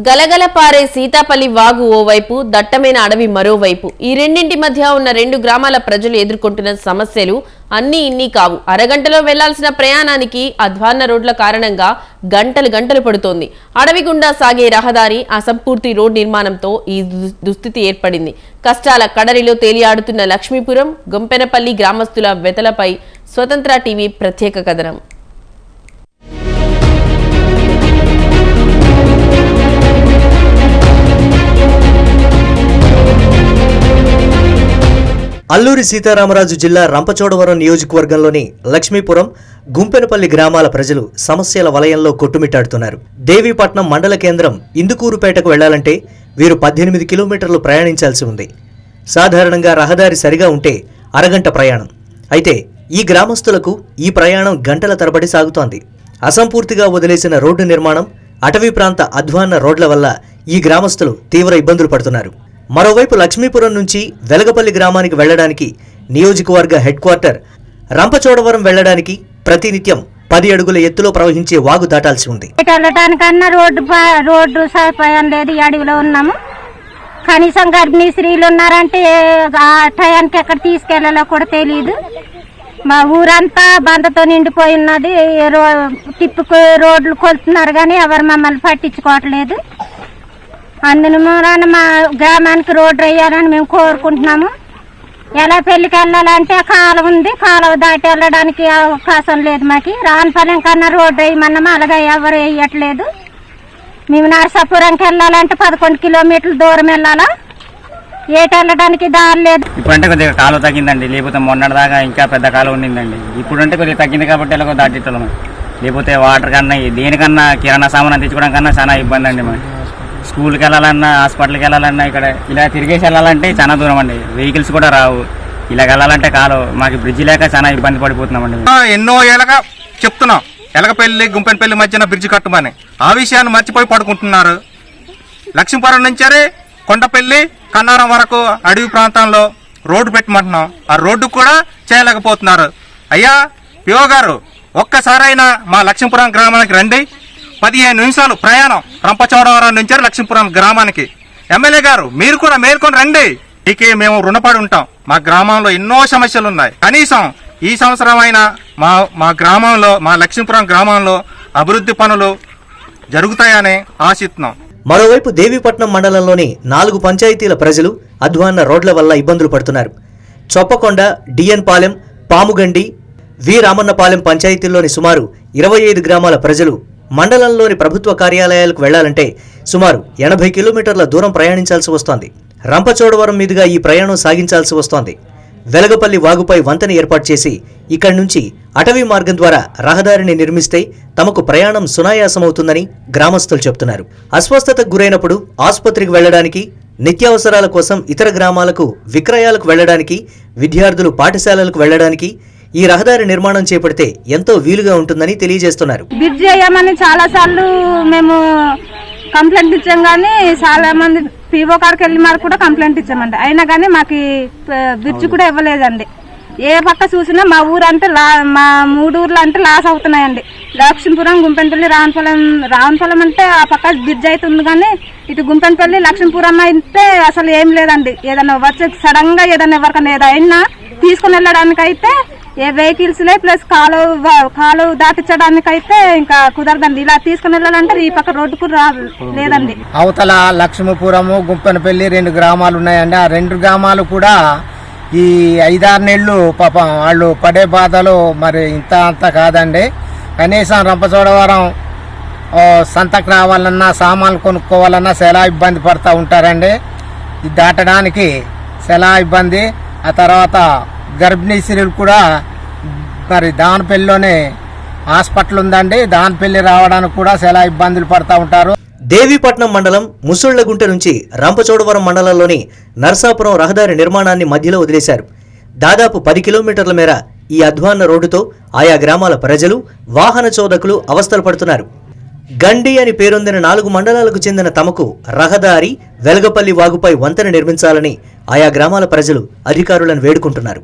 గలగలపారే సీతాపల్లి వాగు ఓవైపు దట్టమైన అడవి మరోవైపు. ఈ రెండింటి మధ్య ఉన్న రెండు గ్రామాల ప్రజలు ఎదుర్కొంటున్న సమస్యలు అన్నీ ఇన్ని కావు. అరగంటలో వెళ్ళాల్సిన ప్రయాణానికి అధ్వాన్న రోడ్ల కారణంగా గంటలు గంటలు పడుతోంది. అడవి గుండా సాగే రహదారి అసంపూర్తి రోడ్ నిర్మాణంతో ఈ దు- దుస్థితి ఏర్పడింది. కష్టాల కడలిలో తేలియాడుతున్న లక్ష్మీపురం గొంపెనపల్లి గ్రామస్తుల వెతలపై స్వతంత్ర టీవీ ప్రత్యేక కథనం. అల్లూరి సీతారామరాజు జిల్లా రంపచోడవరం నియోజకవర్గంలోని లక్ష్మీపురం గుంపెనపల్లి గ్రామాల ప్రజలు సమస్యల వలయంలో కొట్టుమిట్టాడుతున్నారు. దేవీపట్నం మండల కేంద్రం ఇందుకూరుపేటకు వెళ్ళాలంటే వీరు పద్దెనిమిది కిలోమీటర్లు ప్రయాణించాల్సి ఉంది. సాధారణంగా రహదారి సరిగా ఉంటే అరగంట ప్రయాణం. అయితే ఈ గ్రామస్తులకు ఈ ప్రయాణం గంటల తరబడి సాగుతోంది. అసంపూర్తిగా వదిలేసిన రోడ్డు నిర్మాణం అటవీ ప్రాంత అధ్వాన్న రోడ్ల వల్ల ఈ గ్రామస్తులు తీవ్ర ఇబ్బందులు పడుతున్నారు. మరోవైపు లక్ష్మీపురం నుంచి వెలగపల్లి గ్రామానికి వెళ్ళడానికి నియోజకవర్గ హెడ్ క్వార్టర్ రంపచోడవరం వెళ్ళడానికి ప్రతినిత్యం పది అడుగుల ఎత్తులో ప్రవహించే వాగు దాటాల్సి ఉంది. వెళ్ళటానికన్నా రోడ్డు రోడ్డు సదుపాయం లేదు అడవిలో ఉన్నాము. కనీసం గర్భిణీ స్త్రీలు ఉన్నారంటే ఆ టయానికి ఎక్కడ తీసుకెళ్ళాలో కూడా తెలియదు మా ఊరంతా బందతో నిండిపోయి ఉన్నది. రో తిప్పుకు రోడ్లు కొలుతున్నారు కానీ ఎవరు మమ్మల్ని పట్టించుకోవట్లేదు. అందును మూలాన మా గ్రామానికి రోడ్డు వేయాలని మేము కోరుకుంటున్నాము. ఎలా పెళ్ళికి వెళ్ళాలంటే కాలం ఉంది. కాలువ దాటి వెళ్ళడానికి అవకాశం లేదు మాకు. రానిపాలెం కన్నా రోడ్డు వేయమన్నాము అలాగే ఎవరు వేయట్లేదు. మేము నరసాపురంకి వెళ్ళాలంటే పదకొండు కిలోమీటర్ల దూరం వెళ్ళాలా? ఏటి వెళ్ళడానికి దారి లేదు. ఇప్పుడంటే కొద్దిగా కాలువ తగ్గిందండి. లేకపోతే మొన్నటి దాకా ఇంకా పెద్ద కాలువ ఉండిందండి. ఇప్పుడంటే కొద్దిగా తగ్గింది కాబట్టి ఎలాగో దాటిట్టలం లేకపోతే వాటర్ కన్నా దేనికన్నా కిరాణా సామాన్ తెచ్చుకోవడం కన్నా చాలా ఇబ్బంది అండి మరి స్కూల్కి వెళ్ళాలన్నా హాస్పిటల్కి వెళ్ళాలన్నా ఇక్కడ ఇలా తిరిగేసి వెళ్ళాలంటే చాలా దూరం అండి. వెహికల్స్ కూడా రావు. ఇలా వెళ్ళాలంటే కాలు మాకు బ్రిడ్జ్ లేక చాలా ఇబ్బంది పడిపోతున్నామండి. ఎన్నో ఏళ్ళగా చెప్తున్నాం. ఎలగపల్లి గుంపెనపల్లి మధ్యన బ్రిడ్జ్ కట్టమని. ఆ విషయాన్ని మర్చిపోయి పడుకుంటున్నారు. లక్ష్మీపురం నుంచే కొండపల్లి కన్నారం వరకు అడవి ప్రాంతంలో రోడ్డు పెట్టమంటున్నాం. ఆ రోడ్డు కూడా చేయలేకపోతున్నారు. అయ్యా పిఓ గారు ఒక్కసారైనా మా లక్ష్మీపురం గ్రామానికి రండి. పదిహేను నిమిషాలు ప్రయాణం. రంపచోడవరం నుంచి లక్ష్మీపురం గ్రామానికి. ఎమ్మెల్యే గారు మీరు కూడా మేల్కొని రండి. ఇకే మేము రుణపడి ఉంటాం. మా గ్రామంలో ఎన్నో సమస్యలు ఉన్నాయి కనీసం ఈ సంవత్సరం అయినా మా మా గ్రామంలో మా లక్ష్మీపురం గ్రామంలో అభివృద్ధి పనులు జరుగుతాయని ఆశిస్తున్నాం. మరోవైపు దేవీపట్నం మండలంలోని నాలుగు పంచాయతీల ప్రజలు అధ్వాన్న రోడ్ల వల్ల ఇబ్బందులు పడుతున్నారు. చొప్పకొండ డిఎన్ పాలెం పాముగండి వి రామన్నపాలెం పంచాయతీల్లోని సుమారు ఇరవై ఐదు గ్రామాల ప్రజలు మండలంలోని ప్రభుత్వ కార్యాలయాలకు వెళ్ళాలంటే సుమారు ఎనభై కిలోమీటర్ల దూరం ప్రయాణించాల్సి వస్తోంది. రంపచోడవరం మీదుగా ఈ ప్రయాణం సాగించాల్సి వస్తోంది. వెలగపల్లి వాగుపై వంతెన ఏర్పాటు చేసి ఇక్కడి నుంచి అటవీ మార్గం ద్వారా రహదారిని నిర్మిస్తే తమకు ప్రయాణం సునాయాసమవుతుందని గ్రామస్తులు చెబుతున్నారు. అస్వస్థతకు గురైనప్పుడు ఆసుపత్రికి వెళ్ళడానికి నిత్యావసరాల కోసం ఇతర గ్రామాలకు విక్రయాలకు వెళ్ళడానికి విద్యార్థులు పాఠశాలలకు వెళ్ళడానికి ఈ రహదారి నిర్మాణం చేపడితే ఎంతో వీలుగా ఉంటుందని తెలియజేస్తున్నారు. బ్రిడ్జ్ చేయమని చాలా సార్లు మేము కంప్లైంట్ ఇచ్చాం కానీ చాలా మంది పీఓ కాడికి వెళ్ళి మాకు కూడా కంప్లైంట్ ఇచ్చామండి. అయినా కానీ మాకు బ్రిడ్జ్ కూడా ఇవ్వలేదండి. ఏ పక్క చూసినా మా ఊరు అంటే లా మా మూడు ఊర్లు అంటే లాస్ అవుతున్నాయండి. లక్ష్మీపురం గుంపెనపల్లి రావణపల్లి రావణపల్లి అంటే ఆ పక్క బ్రిడ్జ్ అవుతుంది కానీ ఇటు గుంపెనపల్లి లక్ష్మీపురం అయితే అసలు ఏం లేదండి. ఏదైనా వచ్చే సడన్గా ఏదైనా ఎవరికైనా ఏదైనా తీసుకుని వెళ్ళడానికి అయితే వెహికల్స్ లే ప్లస్ కాలు కాలు దాటించడానికి అయితే ఇంకా కుదరదండి. ఇలా తీసుకుని వెళ్ళాలంటే ఈ పక్క రోడ్డుకు లేదండి. అవతల లక్ష్మీపురము గుంపెనపల్లి రెండు గ్రామాలు ఉన్నాయండి. ఆ రెండు గ్రామాలు కూడా ఈ ఐదారు నెలలు పాపం వాళ్ళు పడే బాధలు మరి ఇంత అంత కాదండి. కనీసం రంపచోడవరం ఓ, సంతకు రావాలన్నా సామాన్లు కొనుక్కోవాలన్నా చాలా ఇబ్బంది పడుతూ ఉంటారండి. ఇది దాటడానికి చాలా ఇబ్బంది. ఆ తర్వాత గర్భిణీ స్త్రీలు కూడా మరి దానపల్లిలోనే హాస్పిటల్ ఉందండి. దానపల్లి రావడానికి కూడా చాలా ఇబ్బందులు పడతా ఉంటారు. దేవీపట్నం మండలం ముసుళ్ళగుంట నుంచి రంపచోడవరం మండలంలోని నర్సాపురం రహదారి నిర్మాణాన్ని మధ్యలో వదిలేశారు. దాదాపు పది కిలోమీటర్ల మేర ఈ అధ్వాన్న రోడ్డుతో ఆయా గ్రామాల ప్రజలు వాహన చోదకులు అవస్థలు పడుతున్నారు. గండి అని పేరొందిన నాలుగు మండలాలకు చెందిన తమకు రహదారి వెలగపల్లి వాగుపై వంతెన నిర్మించాలని ఆయా గ్రామాల ప్రజలు అధికారులను వేడుకుంటున్నారు.